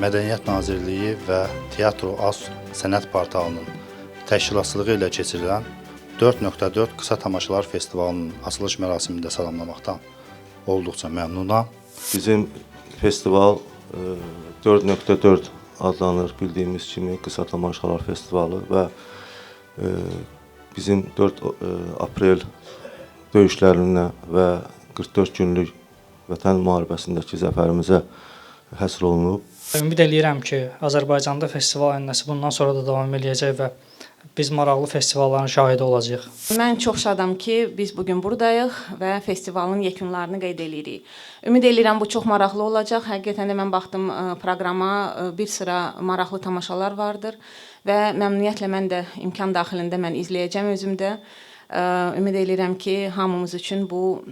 Mədəniyyət Nazirliyi və Teatro Az Sənət Portalının təşkilatçılığı ilə keçirilən 4.4 Qısa Tamaşalar Festivalının açılış mərasimində salamlamaqdan olduqca məmnunam. Bizim festival e, 4.4 adlanır bildiyimiz kimi Qısa Tamaşalar Festivalı və e, bizim 4 e, aprel döyüşlərinə və 44 günlük Vətən müharibəsindəki zəfərimizə həsr olunub. Ümid eləyirəm ki, Azərbaycanda festival ənənəsi bundan sonra da davam eləyəcək və biz maraqlı festivalların şahidi olacağıq. Mən çox şadam ki, biz bu gün burdayıq və festivalın yekunlarını qeyd edirik. Ümid edirəm bu çox maraqlı olacaq. Həqiqətən də mən baxdım ə, proqrama, ə, bir sıra maraqlı tamaşalar vardır və məmnuniyyətlə mən də imkan daxilində mən izləyəcəm özüm də. Ə, Ümid edirəm ki, hamımız üçün bu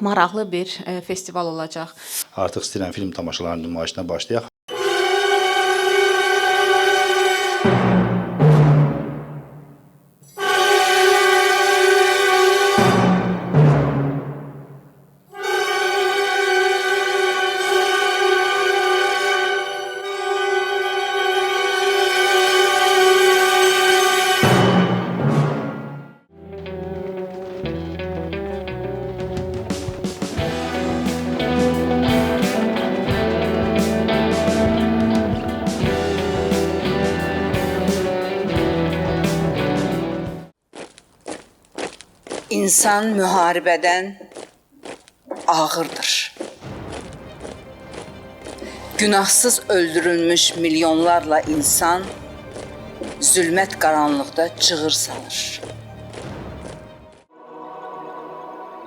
maraqlı bir festival olacaq. Artıq istəyirəm film tamaşalarının nümayişinə başlayaq. İnsan müharibədən ağırdır. Günahsız öldürülmüş milyonlarla insan zülmət qaranlıqda cığır salır.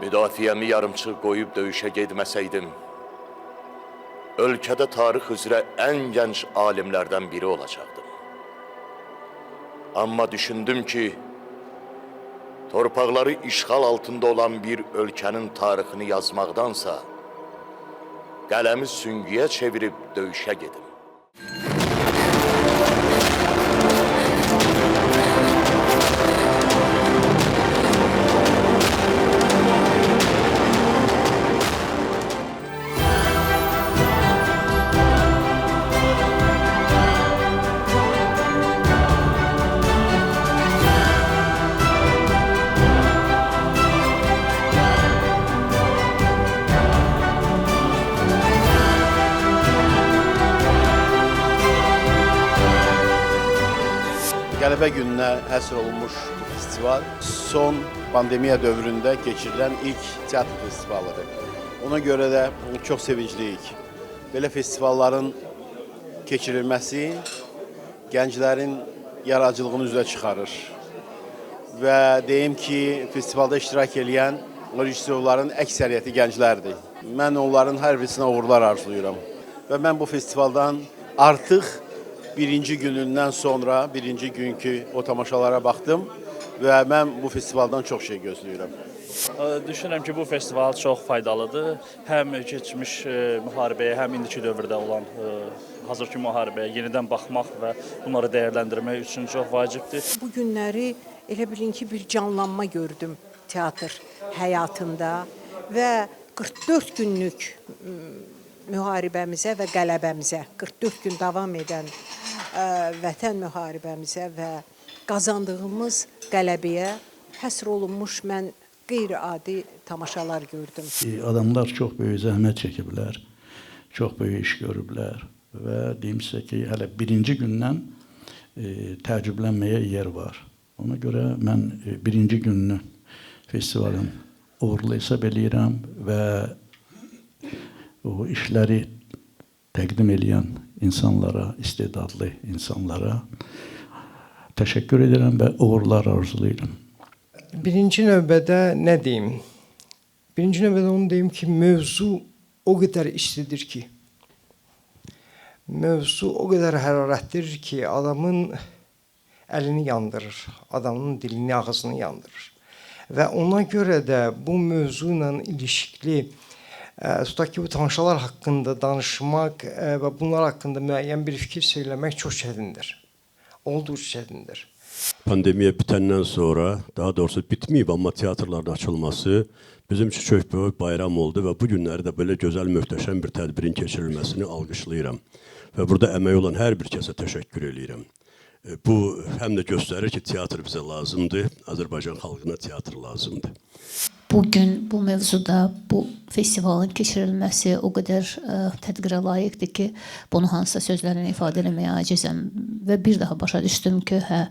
Müdafiəmi yarımçıq qoyub döyüşə getməsəydim, ölkədə tarix üzrə ən gənc alimlərdən biri olacaqdım. Amma düşündüm ki, torpaqları işğal altında olan bir ölkənin tarixini yazmaqdansa, qələmi süngüyə çevirib döyüşə gedim. Qələbə gününə həsr olunmuş festival son pandemiya dövründə keçirilən ilk teatr festivalıdır. Ona görə də çox sevincliyik. Belə festivalların keçirilməsi gənclərin yaradıcılığını üzə çıxarır. Və deyim ki, festivalda iştirak edən rejissorların əksəriyyəti gənclərdir. Mən onların hər birisinə uğurlar arzulayıram. Və mən bu festivaldan artıq birinci günündən sonra, birinci günkü o tamaşalara baxdım və mən bu festivaldan çox şey gözləyirəm. Düşünürəm ki, bu festival çox faydalıdır. Həm keçmiş müharibəyə, həm indiki dövrdə olan hazırki müharibəyə yenidən baxmaq və bunları dəyərləndirmək üçün çox vacibdir. Bu günləri elə bilin ki, bir canlanma gördüm teatr həyatında və 44 günlük m, müharibəmizə və qələbəmizə, 44 gün davam edən vətən müharibəmizə və qazandığımız qələbəyə həsr olunmuş mən qeyri-adi tamaşalar gördüm. E, Adamlar çox böyük zəhmət çəkiblər, çox böyük iş görüblər və deyim sizə ki, hələ birinci gündən e, təəccüblənməyə yer var. Ona görə mən e, birinci gününü festivalın uğurlu hesab eləyirəm və o işləri təqdim edən insanlara, istedadlı insanlara təşəkkür edirəm və uğurlar arzulayıram. Birinci növbədə nə deyim? Birinci növbədə onu deyim ki, mövzu o qədər istidir ki, mövzu o qədər hərarətlidir ki, adamın əlini yandırır, adamın dilini, ağzını yandırır. Və ona görə də bu mövzu ilə ilişikli ki, bu tamaşalar haqqında danışmaq ə, və bunlar haqqında müəyyən bir fikir söyləmək çox çətindir. Olduqca çətindir. Pandemiya bitəndən sonra, daha doğrusu bitməyib amma teatrların açılması bizim üçün çox böyük bayram oldu və bu günləri də belə gözəl, möhtəşəm bir tədbirin keçirilməsini alqışlayıram. Və burada əmək olan hər bir kəsə təşəkkür eləyirəm. E, Bu həm də göstərir ki, teatr bizə lazımdır, Azərbaycan xalqına teatr lazımdır. Bugün bu mövzuda bu festivalın keçirilməsi o qədər ə, tədbirə layiqdir ki, bunu hansısa sözlərlə ifadə etməyə acizəm və bir daha başa düşdüm ki, hə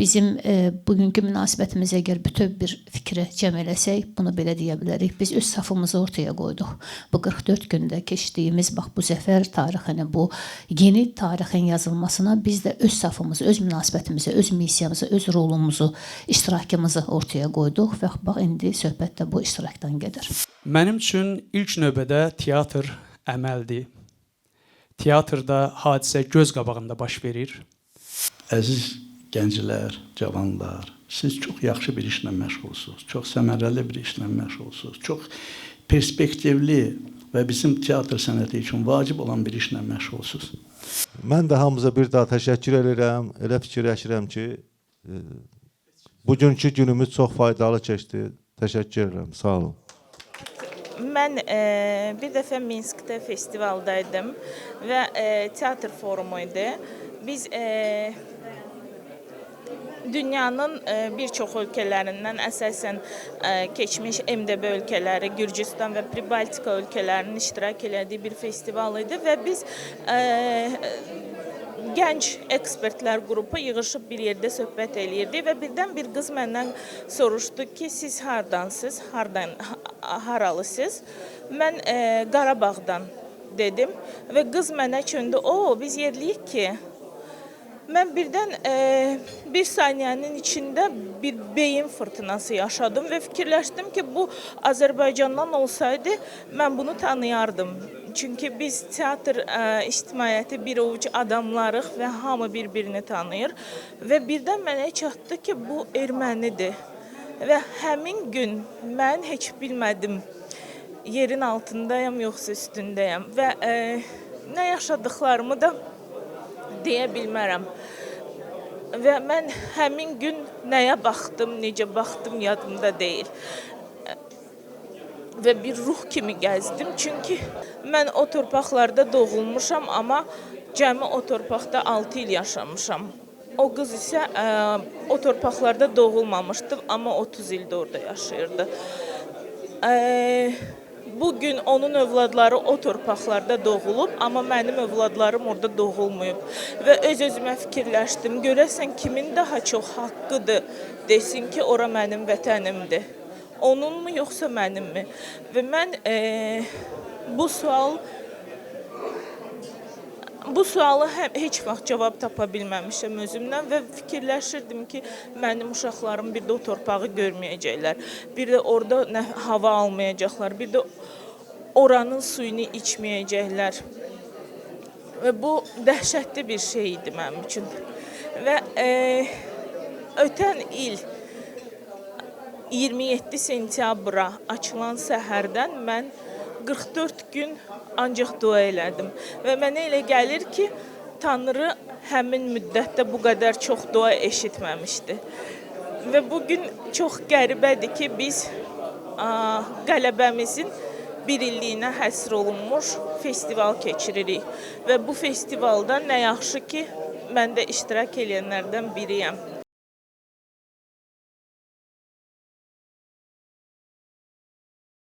bizim ə, bugünkü münasibətimiz əgər bütöv bir fikrə cəm eləsək, bunu belə deyə bilərik. Biz öz safımızı ortaya qoyduq. Bu 44 gündə keçdiyimiz bax bu zəfər tarixini, bu yeni tarixin yazılmasına biz də öz safımızı, öz münasibətimizi, öz missiyamızı, öz rolumuzu, iştirakımızı ortaya qoyduq və bax indi söhbət də bu iştirakdan gedir. Mənim üçün ilk növbədə teatr əməldir. Teatrda hadisə göz qabağında baş verir. Əziz gənclər, cavanlar, siz çox yaxşı bir işlə məşğulsunuz. Çox səmərəli bir işlə məşğulsunuz. Çox perspektivli və bizim teatr sənəti üçün vacib olan bir işlə məşğulsunuz. Mən də hamınıza bir daha təşəkkür edirəm. Elə fikirləşirəm ki, e, bugünkü günümüz çox faydalı keçdi. Təşəkkür edirəm. Sağ olun. Mən e, bir dəfə Minskdə festivaldaydım və e, teatr forumu idi. Biz e, dünyanın e, bir çox ölkələrindən əsasən e, keçmiş MDB ölkələri, Gürcüstan və Pribaltika ölkələrinin iştirak elədiyi bir festival idi və biz e, gənc ekspertlər qrupu yığılıb bir yerdə söhbət eləyirdi və birdən bir qız məndən soruşdu ki, siz hardansınız? Hardan ha- haralısınız? Mən e, Qarabağdan dedim və qız mənə çöndü. O, biz yerliyik ki. Mən birdən e, bir saniyənin içində bir beyin fırtınası yaşadım və fikirləşdim ki, bu Azərbaycandan olsaydı mən bunu tanıyardım. Çünki biz teatr ə, ictimaiyyəti bir ovuc adamlarıq və hamı bir-birini tanıyır və birdən mənə çatdı ki, bu ermənidir. Və həmin gün mən heç bilmədim yerin altındayam yoxsa üstündəyəm və ə, nə yaşadıklarımı da deyə bilmərəm. Və mən həmin gün nəyə baxdım, necə baxdım yadımda deyil. Və bir ruh kimi gəzdim, çünki mən o torpaqlarda doğulmuşam, amma cəmi o torpaqda 6 il yaşamışam. O qız isə ə, o torpaqlarda doğulmamışdı, amma 30 ildir orada yaşayırdı. Ə, bu gün onun övladları o torpaqlarda doğulub, amma mənim övladlarım orada doğulmayıb. Və öz-özümə fikirləşdim, görəsən kimin daha çox haqqıdır desin ki, ora mənim vətənimdir. Onunmu yoxsa mənimmi? Və mən e, bu sual bu sualı hə, heç vaxt cavab tapa bilməmişəm özümdən və fikirləşirdim ki, mənim uşaqlarım bir də o torpağı görməyəcəklər. Bir də orada nə hava almayacaqlar, bir də oranın suyunu içməyəcəklər. Və bu dəhşətli bir şey idi mənim üçün. Və e, ötən il 27 sentyabra açılan səhərdən mən 44 gün ancaq dua elədim və mənə elə gəlir ki, Tanrı həmin müddətdə bu qədər çox dua eşitməmişdi. Və bu gün çox qəribədir ki, biz ə, qələbəmizin bir illiyinə həsr olunmuş festival keçiririk və bu festivalda nə yaxşı ki, mən də iştirak edənlərdən biriyəm.